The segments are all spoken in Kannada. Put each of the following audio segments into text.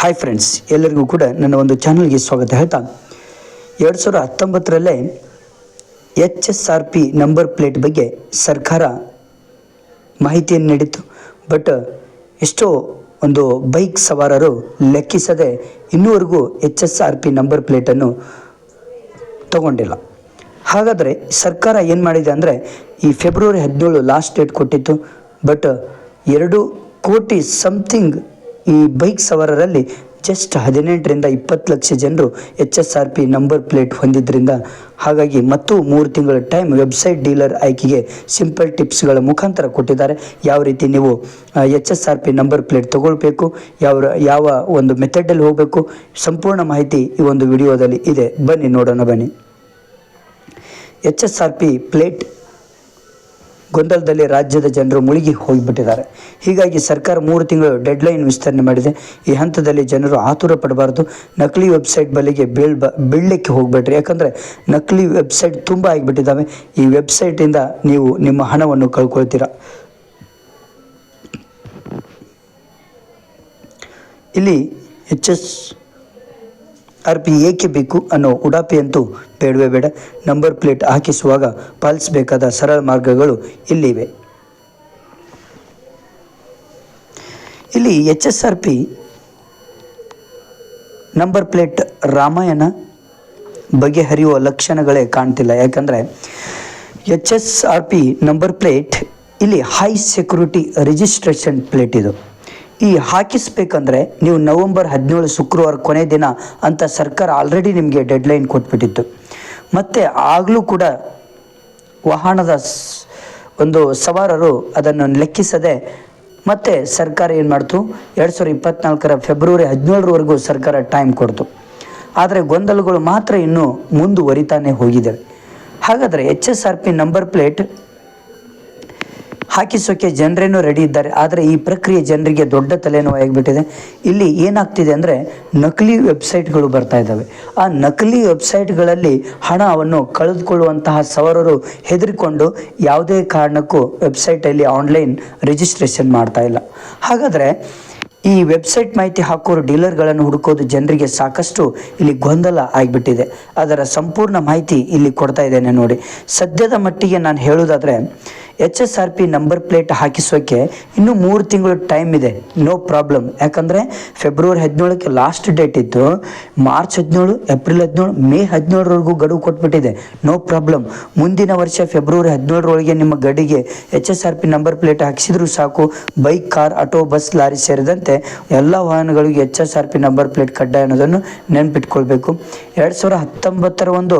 ಹಾಯ್ ಫ್ರೆಂಡ್ಸ್ ಎಲ್ಲರಿಗೂ ಕೂಡ ನನ್ನ ಒಂದು ಚಾನಲ್ಗೆ ಸ್ವಾಗತ ಹೇಳ್ತಾ. ಎರಡು ಸಾವಿರದ ಹತ್ತೊಂಬತ್ತರಲ್ಲೇ H S R P number plate ಬಗ್ಗೆ ಸರ್ಕಾರ ಮಾಹಿತಿಯನ್ನು ನೀಡಿತ್ತು. ಬಟ್ ಎಷ್ಟೋ ಒಂದು ಬೈಕ್ ಸವಾರರು ಲೆಕ್ಕಿಸದೆ ಇನ್ನೂವರೆಗೂ H S R P number ಪ್ಲೇಟನ್ನು ತಗೊಂಡಿಲ್ಲ. ಹಾಗಾದರೆ ಸರ್ಕಾರ ಏನು ಮಾಡಿದೆ ಅಂದರೆ ಈ ಫೆಬ್ರವರಿ ಹದಿನೇಳು ಲಾಸ್ಟ್ ಡೇಟ್ ಕೊಟ್ಟಿತ್ತು. ಬಟ್ ಎರಡು ಕೋಟಿ ಸಮಥಿಂಗ್ ಈ ಬೈಕ್ ಸವಾರರಲ್ಲಿ ಜಸ್ಟ್ ಹದಿನೆಂಟರಿಂದ ಇಪ್ಪತ್ತು ಲಕ್ಷ ಜನರು H S R P number plate ಹೊಂದಿದ್ದರಿಂದ ಹಾಗಾಗಿ ಮತ್ತು ಮೂರು ತಿಂಗಳ ಟೈಮ್ ವೆಬ್ಸೈಟ್ ಡೀಲರ್ ಆಯ್ಕೆಗೆ ಸಿಂಪಲ್ ಟಿಪ್ಸ್ಗಳ ಮುಖಾಂತರ ಕೊಟ್ಟಿದ್ದಾರೆ. ಯಾವ ರೀತಿ ನೀವು H S R P number plate ತೊಗೊಳ್ಬೇಕು, ಯಾವ ಯಾವ ಒಂದು ಮೆಥಡಲ್ಲಿ ಹೋಗಬೇಕು, ಸಂಪೂರ್ಣ ಮಾಹಿತಿ ಈ ಒಂದು ವಿಡಿಯೋದಲ್ಲಿ ಇದೆ. ಬನ್ನಿ ನೋಡೋಣ, ಬನ್ನಿ. H S R P plate ಗೊಂದಲದಲ್ಲಿ ರಾಜ್ಯದ ಜನರು ಮುಳುಗಿ ಹೋಗಿಬಿಟ್ಟಿದ್ದಾರೆ. ಹೀಗಾಗಿ ಸರ್ಕಾರ ಮೂರು ತಿಂಗಳು ಡೆಡ್ಲೈನ್ ವಿಸ್ತರಣೆ ಮಾಡಿದೆ. ಈ ಹಂತದಲ್ಲಿ ಜನರು ಆತುರ ಪಡಬಾರ್ದು. ನಕಲಿ ವೆಬ್ಸೈಟ್ ಬಲಿಗೆ ಬೀಳ್ ಬ, ಬೀಳಲಿಕ್ಕೆ ಹೋಗಬೇಡ್ರಿ. ಯಾಕಂದರೆ ನಕಲಿ ವೆಬ್ಸೈಟ್ ತುಂಬ ಆಗಿಬಿಟ್ಟಿದ್ದಾವೆ. ಈ ವೆಬ್ಸೈಟಿಂದ ನೀವು ನಿಮ್ಮ ಹಣವನ್ನು ಕಳ್ಕೊಳ್ತೀರಾ? ಇಲ್ಲಿ ಎಚ್ ಎಸ್ ಆರ್ ಪಿ ಏಕೆ ಬೇಕು ಅನ್ನೋ ಉಡಾಪಿ ಅಂತೂ ಬೇಡವೇ ಬೇಡ. ನಂಬರ್ ಪ್ಲೇಟ್ ಹಾಕಿಸುವಾಗ ಪಾಲಿಸಬೇಕಾದ ಸರಳ ಮಾರ್ಗಗಳು ಇಲ್ಲಿವೆ. ಇಲ್ಲಿ H S R P number plate Ramayana ಬಗೆಹರಿಯುವ ಲಕ್ಷಣಗಳೇ ಕಾಣ್ತಿಲ್ಲ. ಯಾಕಂದರೆ H S R P number plate, ಇಲ್ಲಿ ಹೈ ಸೆಕ್ಯೂರಿಟಿ ರಿಜಿಸ್ಟ್ರೇಷನ್ ಪ್ಲೇಟ್ ಇದು. ಈ ಹಾಕಿಸ್ಬೇಕಂದ್ರೆ ನೀವು ನವೆಂಬರ್ ಹದಿನೇಳು ಶುಕ್ರವಾರ ಕೊನೆ ದಿನ ಅಂತ ಸರ್ಕಾರ ಆಲ್ರೆಡಿ ನಿಮಗೆ ಡೆಡ್ಲೈನ್ ಕೊಟ್ಬಿಟ್ಟಿತ್ತು. ಮತ್ತು ಆಗಲೂ ಕೂಡ ವಾಹನದ ಒಂದು ಸವಾರರು ಅದನ್ನು ಲೆಕ್ಕಿಸದೆ ಮತ್ತೆ ಸರ್ಕಾರ ಏನು ಮಾಡ್ತು? ಎರಡು ಸಾವಿರದ ಇಪ್ಪತ್ನಾಲ್ಕರ ಫೆಬ್ರವರಿ ಹದಿನೇಳರವರೆಗೂ ಸರ್ಕಾರ ಟೈಮ್ ಕೊಡ್ತು. ಆದರೆ ಗೊಂದಲಗಳು ಮಾತ್ರ ಇನ್ನೂ ಮುಂದುವರಿತಾನೆ ಹೋಗಿದ್ದಾವೆ ಹಾಗಾದರೆ H S R P number plate ಹಾಕಿಸೋಕೆ ಜನರೇನು ರೆಡಿ ಇದ್ದಾರೆ. ಆದರೆ ಈ ಪ್ರಕ್ರಿಯೆ ಜನರಿಗೆ ದೊಡ್ಡ ತಲೆನೋವಾಗಿಬಿಟ್ಟಿದೆ. ಇಲ್ಲಿ ಏನಾಗ್ತಿದೆ ಅಂದರೆ ನಕಲಿ ವೆಬ್ಸೈಟ್ಗಳು ಬರ್ತಾ ಇದ್ದಾವೆ. ಆ ನಕಲಿ ವೆಬ್ಸೈಟ್ಗಳಲ್ಲಿ ಹಣವನ್ನು ಕಳೆದುಕೊಳ್ಳುವಂತಹ ಸವರರು ಹೆದರಿಕೊಂಡು ಯಾವುದೇ ಕಾರಣಕ್ಕೂ ವೆಬ್ಸೈಟಲ್ಲಿ ಆನ್ಲೈನ್ ರಿಜಿಸ್ಟ್ರೇಷನ್ ಮಾಡ್ತಾ ಇಲ್ಲ. ಹಾಗಾದರೆ ಈ ವೆಬ್ಸೈಟ್ ಮಾಹಿತಿ ಹಾಕೋರು ಡೀಲರ್ಗಳನ್ನು ಹುಡುಕೋದು ಜನರಿಗೆ ಸಾಕಷ್ಟು ಇಲ್ಲಿ ಗೊಂದಲ ಆಗಿಬಿಟ್ಟಿದೆ. ಅದರ ಸಂಪೂರ್ಣ ಮಾಹಿತಿ ಇಲ್ಲಿ ಕೊಡ್ತಾ ಇದ್ದೇನೆ ನೋಡಿ. ಸದ್ಯದ ಮಟ್ಟಿಗೆ ನಾನು ಹೇಳೋದಾದರೆ H S R P number plate ಹಾಕಿಸೋಕೆ ಇನ್ನೂ ಮೂರು ತಿಂಗಳು ಟೈಮ್ ಇದೆ. ನೋ ಪ್ರಾಬ್ಲಮ್ ಯಾಕಂದರೆ ಫೆಬ್ರವರಿ ಹದಿನೇಳಕ್ಕೆ ಲಾಸ್ಟ್ ಡೇಟ್ ಇತ್ತು. ಮಾರ್ಚ್ ಹದಿನೇಳು ಏಪ್ರಿಲ್ ಹದಿನೇಳು ಮೇ ಹದಿನೇಳರವರೆಗೂ ಗಡುವು ಕೊಟ್ಬಿಟ್ಟಿದೆ. ನೋ ಪ್ರಾಬ್ಲಮ್ ಮುಂದಿನ ವರ್ಷ ಫೆಬ್ರವರಿ ಹದಿನೇಳರೊಳಗೆ ನಿಮ್ಮ ಗಡಿಗೆ H S R P number plate ಹಾಕಿಸಿದ್ರು ಸಾಕು. Bike car auto bus lorry ಸೇರಿದಂತೆ ಎಲ್ಲ ವಾಹನಗಳಿಗೆ H S R P number plate ಕಡ್ಡಾಯ ಅನ್ನೋದನ್ನು ನೆನ್ಪಿಟ್ಕೊಳ್ಬೇಕು. ಎರಡು ಸಾವಿರ ಹತ್ತೊಂಬತ್ತರ ಒಂದು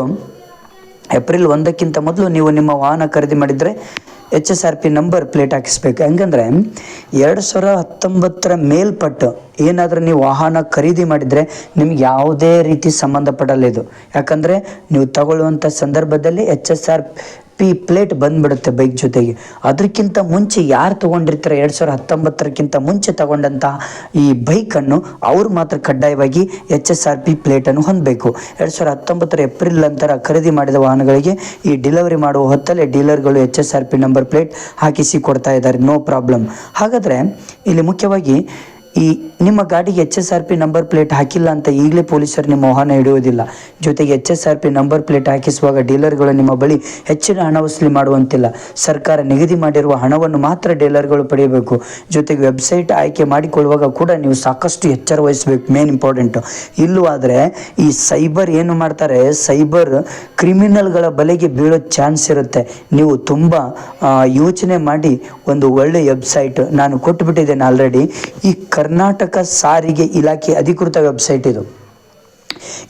ಏಪ್ರಿಲ್ ಒಂದಕ್ಕಿಂತ ಮೊದಲು ನೀವು ನಿಮ್ಮ ವಾಹನ ಖರೀದಿ ಮಾಡಿದರೆ H S R P number plate ಹಾಕಿಸ್ಬೇಕು. ಹೆಂಗಂದ್ರೆ ಎರಡು ಸಾವಿರ ಹತ್ತೊಂಬತ್ತರ ಮೇಲ್ಪಟ್ಟು ಏನಾದರೂ ನೀವು ವಾಹನ ಖರೀದಿ ಮಾಡಿದರೆ ನಿಮ್ಗೆ ಯಾವುದೇ ರೀತಿ ಸಂಬಂಧಪಡಲ್ಲ ಇದು. ಯಾಕಂದರೆ ನೀವು ತಗೊಳ್ಳುವಂಥ ಸಂದರ್ಭದಲ್ಲಿ H S R P plate ಬಂದ್ಬಿಡುತ್ತೆ ಬೈಕ್ ಜೊತೆಗೆ. ಅದಕ್ಕಿಂತ ಮುಂಚೆ ಯಾರು ತೊಗೊಂಡಿರ್ತಾರೆ ಎರಡು ಸಾವಿರದ ಹತ್ತೊಂಬತ್ತರಕ್ಕಿಂತ ಮುಂಚೆ ತಗೊಂಡಂತಹ ಈ ಬೈಕನ್ನು ಅವರು ಮಾತ್ರ ಕಡ್ಡಾಯವಾಗಿ ಎಚ್ ಎಸ್ ಆರ್ ಪಿ ಪ್ಲೇಟನ್ನು ಹೊಂದಬೇಕು. ಎರಡು ಸಾವಿರದ ಹತ್ತೊಂಬತ್ತರ ಏಪ್ರಿಲ್ ನಂತರ ಖರೀದಿ ಮಾಡಿದ ವಾಹನಗಳಿಗೆ ಈ ಡೆಲಿವರಿ ಮಾಡುವ ಹೊತ್ತಲ್ಲೇ ಡೀಲರ್ಗಳು H S R P number plate ಹಾಕಿಸಿ ಕೊಡ್ತಾ ಇದ್ದಾರೆ. No problem. ಹಾಗಾದರೆ ಇಲ್ಲಿ ಮುಖ್ಯವಾಗಿ ಈ ನಿಮ್ಮ ಗಾಡಿಗೆ H S R P number plate ಹಾಕಿಲ್ಲ ಅಂತ ಈಗಲೇ ಪೊಲೀಸರು ನಿಮ್ಮ ವಾಹನ ಹಿಡಿಯುವುದಿಲ್ಲ. ಜೊತೆಗೆ H S R P number plate ಹಾಕಿಸುವಾಗ ಡೀಲರ್ಗಳು ನಿಮ್ಮ ಬಳಿ ಹೆಚ್ಚಿನ ಹಣ ವಸೂಲಿ ಮಾಡುವಂತಿಲ್ಲ. ಸರ್ಕಾರ ನಿಗದಿ ಮಾಡಿರುವ ಹಣವನ್ನು ಮಾತ್ರ ಡೀಲರ್ಗಳು ಪಡೆಯಬೇಕು. ಜೊತೆಗೆ ವೆಬ್ಸೈಟ್ ಆಯ್ಕೆ ಮಾಡಿಕೊಳ್ಳುವಾಗ ಕೂಡ ನೀವು ಸಾಕಷ್ಟು ಎಚ್ಚರ ವಹಿಸಬೇಕು. ಮೇನ್ ಇಂಪಾರ್ಟೆಂಟು ಇಲ್ಲವಾದರೆ ಈ ಸೈಬರ್ ಏನು ಮಾಡ್ತಾರೆ? ಸೈಬರ್ ಕ್ರಿಮಿನಲ್ಗಳ ಬಲೆಗೆ ಬೀಳೋ ಚಾನ್ಸ್ ಇರುತ್ತೆ. ನೀವು ತುಂಬ ಯೋಚನೆ ಮಾಡಿ ಒಂದು ಒಳ್ಳೆ ವೆಬ್ಸೈಟ್ ನಾನು ಕೊಟ್ಟುಬಿಟ್ಟಿದ್ದೇನೆ ಆಲ್ರೆಡಿ ಈ ಕರ್ನಾಟಕ ಸಾರಿಗೆ ಇಲಾಖೆ ಅಧಿಕೃತ ವೆಬ್ಸೈಟ್ ಇದು.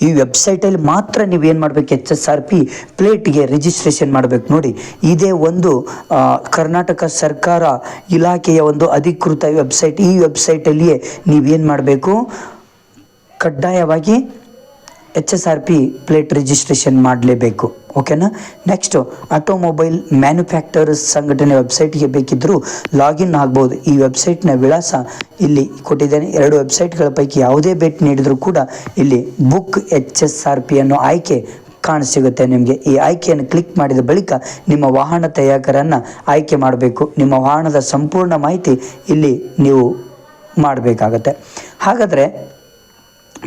ಈ ವೆಬ್ಸೈಟಲ್ಲಿ ಮಾತ್ರ ನೀವು ಏನು ಮಾಡಬೇಕು ಎಚ್ ಎಸ್ ಆರ್ ಪಿ ಪ್ಲೇಟ್ಗೆ ರಿಜಿಸ್ಟ್ರೇಷನ್ ಮಾಡಬೇಕು ನೋಡಿ. ಇದೇ ಒಂದು ಕರ್ನಾಟಕ ಸರ್ಕಾರ ಇಲಾಖೆಯ ಒಂದು ಅಧಿಕೃತ ವೆಬ್ಸೈಟ್. ಈ ವೆಬ್ಸೈಟಲ್ಲಿಯೇ ನೀವೇನು ಮಾಡಬೇಕು? ಕಡ್ಡಾಯವಾಗಿ H S R P plate registration ಮಾಡಲೇಬೇಕು ಓಕೆನಾ ನೆಕ್ಸ್ಟು ಆಟೋಮೊಬೈಲ್ ಮ್ಯಾನುಫ್ಯಾಕ್ಚರರ್ಸ್ ಸಂಘಟನೆ ವೆಬ್ಸೈಟ್ಗೆ ಬೇಕಿದ್ದರೂ ಲಾಗಿನ್ ಆಗ್ಬೋದು. ಈ ವೆಬ್ಸೈಟ್ನ ವಿಳಾಸ ಇಲ್ಲಿ ಕೊಟ್ಟಿದ್ದೇನೆ. ಎರಡು ವೆಬ್ಸೈಟ್ಗಳ ಪೈಕಿ ಯಾವುದೇ ಭೇಟಿ ನೀಡಿದರೂ ಕೂಡ ಇಲ್ಲಿ book H S R P ಅನ್ನೋ ಆಯ್ಕೆ ಕಾಣಸಿಗುತ್ತೆ ನಿಮಗೆ. ಈ ಆಯ್ಕೆಯನ್ನು ಕ್ಲಿಕ್ ಮಾಡಿದ ಬಳಿಕ ನಿಮ್ಮ ವಾಹನ ತಯಾರಕರನ್ನು ಆಯ್ಕೆ ಮಾಡಬೇಕು. ನಿಮ್ಮ ವಾಹನದ ಸಂಪೂರ್ಣ ಮಾಹಿತಿ ಇಲ್ಲಿ ನೀವು ಮಾಡಬೇಕಾಗತ್ತೆ. ಹಾಗಾದರೆ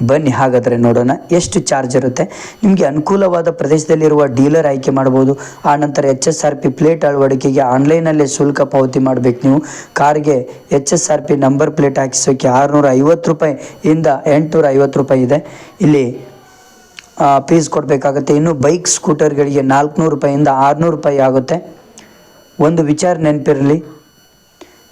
ಬನ್ನಿ, ಹಾಗಾದರೆ ನೋಡೋಣ ಎಷ್ಟು ಚಾರ್ಜ್ ಇರುತ್ತೆ. ನಿಮಗೆ ಅನುಕೂಲವಾದ ಪ್ರದೇಶದಲ್ಲಿರುವ ಡೀಲರ್ ಆಯ್ಕೆ ಮಾಡ್ಬೋದು. ಆನಂತರ H S R P plate ಅಳವಡಿಕೆಗೆ ಆನ್ಲೈನಲ್ಲೇ ಶುಲ್ಕ ಪಾವತಿ ಮಾಡಬೇಕು ನೀವು. ಕಾರ್ಗೆ H S R P number plate ಹಾಕಿಸೋಕ್ಕೆ ಆರುನೂರ ಐವತ್ತು ರೂಪಾಯಿ ಇಂದ ಎಂಟುನೂರ ಐವತ್ತು ರೂಪಾಯಿ ಇದೆ. ಇಲ್ಲಿ ಫೀಸ್ ಕೊಡಬೇಕಾಗುತ್ತೆ. ಇನ್ನು ಬೈಕ್ ಸ್ಕೂಟರ್ಗಳಿಗೆ ನಾಲ್ಕುನೂರು ರೂಪಾಯಿಂದ ಆರುನೂರು ರೂಪಾಯಿ ಆಗುತ್ತೆ. ಒಂದು ವಿಚಾರ ನೆನಪಿರಲಿ.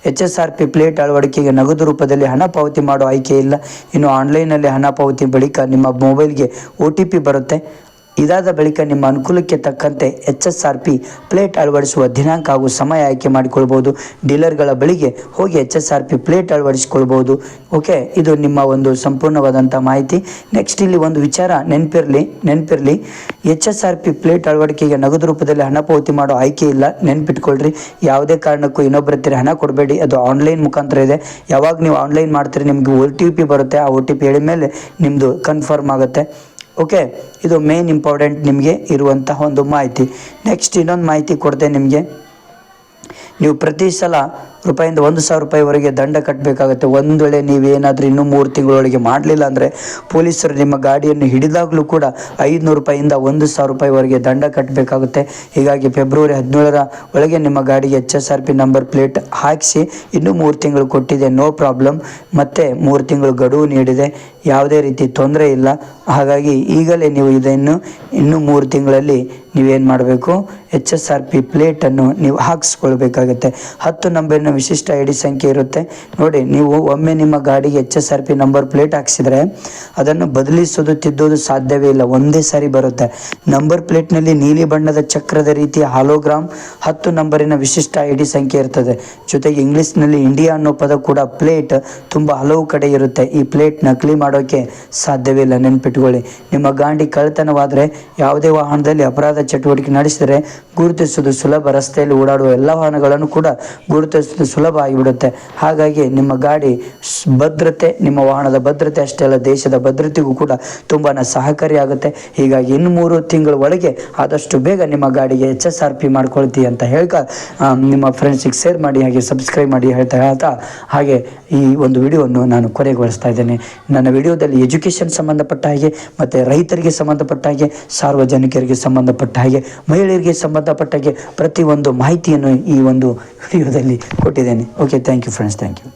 H S R P plate ಅಳವಡಿಕೆಗೆ ನಗದು ರೂಪದಲ್ಲಿ ಹಣ ಪಾವತಿ ಮಾಡುವ ಆಯ್ಕೆ ಇಲ್ಲ. ಇನ್ನು ಆನ್ಲೈನ್ನಲ್ಲಿ ಹಣ ಪಾವತಿ ಬಳಿಕ ನಿಮ್ಮ ಮೊಬೈಲ್ಗೆ ಒ ಟಿ ಪಿ ಬರುತ್ತೆ. ಇದಾದ ಬಳಿಕ ನಿಮ್ಮ ಅನುಕೂಲಕ್ಕೆ ತಕ್ಕಂತೆ H S R P plate ಅಳವಡಿಸುವ ದಿನಾಂಕ ಹಾಗೂ ಸಮಯ ಆಯ್ಕೆ ಮಾಡಿಕೊಳ್ಬೋದು ಡೀಲರ್ಗಳ ಬಳಿಗೆ ಹೋಗಿ H S R P plate ಅಳವಡಿಸಿಕೊಳ್ಬೋದು okay, ಇದು ನಿಮ್ಮ ಒಂದು ಸಂಪೂರ್ಣವಾದಂಥ ಮಾಹಿತಿ. ನೆಕ್ಸ್ಟ್ ಇಲ್ಲಿ ಒಂದು ವಿಚಾರ ನೆನಪಿರಲಿ ನೆನಪಿರಲಿ. H S R P plate ಅಳವಡಿಕೆಗೆ ನಗದು ರೂಪದಲ್ಲಿ ಹಣ ಪಾವತಿ ಮಾಡೋ ಆಯ್ಕೆ ಇಲ್ಲ, ನೆನ್ಪಿಟ್ಕೊಳ್ರಿ. ಯಾವುದೇ ಕಾರಣಕ್ಕೂ ಇನ್ನೊಬ್ಬರ ಹತ್ತಿರ ಹಣ ಕೊಡಬೇಡಿ. ಅದು ಆನ್ಲೈನ್ ಮುಖಾಂತರ ಇದೆ. ಯಾವಾಗ ನೀವು ಆನ್ಲೈನ್ ಮಾಡ್ತೀರಿ, ನಿಮಗೆ ಒ ಟಿ ಪಿ ಬರುತ್ತೆ. ಆ ಒ ಟಿ ಪಿ ಹೇಳಿದ ಮೇಲೆ ನಿಮ್ಮದು ಕನ್ಫರ್ಮ್ ಆಗುತ್ತೆ. ಓಕೆ ಇದು ಮೇನ್ ಇಂಪಾರ್ಟೆಂಟ್ ನಿಮಗೆ ಇರುವಂತಹ ಒಂದು ಮಾಹಿತಿ. ನೆಕ್ಸ್ಟ್ ಇನ್ನೊಂದು ಮಾಹಿತಿ ಕೊಡ್ತೇನೆ ನಿಮಗೆ. ನೀವು ಪ್ರತಿ ಸಲ ರೂಪಾಯಿಂದ ಒಂದು ಸಾವಿರ ರೂಪಾಯಿವರೆಗೆ ದಂಡ ಕಟ್ಟಬೇಕಾಗುತ್ತೆ ಒಂದು ವೇಳೆ ನೀವೇನಾದರೂ ಇನ್ನೂ ಮೂರು ತಿಂಗಳೊಳಗೆ ಮಾಡಲಿಲ್ಲ ಅಂದರೆ ಪೊಲೀಸರು ನಿಮ್ಮ ಗಾಡಿಯನ್ನು ಹಿಡಿದಾಗಲೂ ಕೂಡ ಐದುನೂರು ರೂಪಾಯಿಂದ ಒಂದು ಸಾವಿರ ರೂಪಾಯಿವರೆಗೆ ದಂಡ ಕಟ್ಟಬೇಕಾಗುತ್ತೆ ಹೀಗಾಗಿ ಫೆಬ್ರವರಿ ಹದಿನೇಳರ ಒಳಗೆ ನಿಮ್ಮ ಗಾಡಿಗೆ H S R P number plate ಹಾಕಿಸಿ, ಇನ್ನೂ ಮೂರು ತಿಂಗಳು ಕೊಟ್ಟಿದೆ, ನೋ ಪ್ರಾಬ್ಲಮ್. ಮತ್ತು ಮೂರು ತಿಂಗಳು ಗಡುವು ನೀಡಿದೆ. ಯಾವುದೇ ರೀತಿ ತೊಂದರೆ ಇಲ್ಲ. ಹಾಗಾಗಿ ಈಗಲೇ ನೀವು ಇದನ್ನು ಇನ್ನೂ ಮೂರು ತಿಂಗಳಲ್ಲಿ ನೀವೇನು ಮಾಡಬೇಕು? ಎಚ್ ಎಸ್ ಆರ್ ಪಿ ಪ್ಲೇಟನ್ನು ನೀವು ಹಾಕಿಸ್ಕೊಳ್ಬೇಕಾಗುತ್ತೆ. ಹತ್ತು ನಂಬರಿನ ವಿಶಿಷ್ಟ ಐ ಡಿ ಸಂಖ್ಯೆ ಇರುತ್ತೆ. ನೋಡಿ, ನೀವು ಒಮ್ಮೆ ನಿಮ್ಮ ಗಾಡಿಗೆ H S R P number plate ಹಾಕ್ಸಿದ್ರೆ ಅದನ್ನು ಬದಲಿಸೋದು, ತಿದ್ದೋದು ಸಾಧ್ಯವೇ ಇಲ್ಲ. ಒಂದೇ ಸಾರಿ ಬರುತ್ತೆ. ನಂಬರ್ ಪ್ಲೇಟ್ನಲ್ಲಿ ನೀಲಿ ಬಣ್ಣದ ಚಕ್ರದ ರೀತಿಯ ಹಾಲೋಗ್ರಾಮ್ ಹತ್ತು ನಂಬರಿನ ವಿಶಿಷ್ಟ ಐ ಡಿ ಸಂಖ್ಯೆ ಇರ್ತದೆ. ಜೊತೆಗೆ ಇಂಗ್ಲೀಷ್ನಲ್ಲಿ ಇಂಡಿಯಾ ಅನ್ನೋ ಪದ ಕೂಡ ಪ್ಲೇಟ್ ತುಂಬ ಹಲವು ಕಡೆ ಇರುತ್ತೆ. ಈ ಪ್ಲೇಟ್ ನಕಲಿ ಮಾಡೋಕ್ಕೆ ಸಾಧ್ಯವೇ ಇಲ್ಲ. ನೆನ್ಪಿಟ್ಕೊಳ್ಳಿ. ನಿಮ್ಮ ಗಾಂಡಿ ಕಳ್ತನವಾದರೆ ಯಾವುದೇ ವಾಹನದಲ್ಲಿ ಅಪರಾಧ ಚಟುವಟಿಕೆ ನಡೆಸಿದರೆ ಗುರುತಿಸುವುದು ಸುಲಭ. ರಸ್ತೆಯಲ್ಲಿ ಓಡಾಡುವ ಎಲ್ಲ ವಾಹನಗಳನ್ನು ಕೂಡ ಗುರುತಿಸುವುದು ಸುಲಭ ಆಗಿಬಿಡುತ್ತೆ. ಹಾಗಾಗಿ ನಿಮ್ಮ ಗಾಡಿ ಭದ್ರತೆ ನಿಮ್ಮ ವಾಹನದ ಭದ್ರತೆ ಅಷ್ಟೇ ಅಲ್ಲ ದೇಶದ ಭದ್ರತೆಗೂ ಕೂಡ ತುಂಬಾ ಸಹಕಾರಿಯಾಗುತ್ತೆ ಹೀಗಾಗಿ ಇನ್ನು ಮೂರು ತಿಂಗಳ ಒಳಗೆ ಆದಷ್ಟು ಬೇಗ ನಿಮ್ಮ ಗಾಡಿಗೆ ಎಚ್ ಎಸ್ ಆರ್ ಪಿ ಮಾಡ್ಕೊಳ್ತೀವಿ ಅಂತ ಹೇಳ್ಕ ಆ, ನಿಮ್ಮ ಫ್ರೆಂಡ್ಸಿಗೆ ಶೇರ್ ಮಾಡಿ ಹಾಗೆ ಸಬ್ಸ್ಕ್ರೈಬ್ ಮಾಡಿ ಹೇಳ್ತಾ ಹೇಳ್ತಾ ಹಾಗೆ ಈ ಒಂದು ವಿಡಿಯೋವನ್ನು ನಾನು ಕೊನೆಗೊಳಿಸ್ತಾ ಇದ್ದೇನೆ. ನನ್ನ ವಿಡಿಯೋದಲ್ಲಿ ಎಜುಕೇಷನ್ ಸಂಬಂಧಪಟ್ಟ ಹಾಗೆ ಮತ್ತು ರೈತರಿಗೆ ಸಂಬಂಧಪಟ್ಟ ಹಾಗೆ ಸಾರ್ವಜನಿಕರಿಗೆ ಸಂಬಂಧಪಟ್ಟ ಹಾಗೆ ಮಹಿಳೆಯರಿಗೆ ಸಂಬಂಧಪಟ್ಟ ಹಾಗೆ ಪ್ರತಿಯೊಂದು ಮಾಹಿತಿಯನ್ನು ಈ ಒಂದು ವಿಡಿಯೋದಲ್ಲಿ ಕೊಟ್ಟಿದ್ದೇನೆ. Okay thank you friends thank you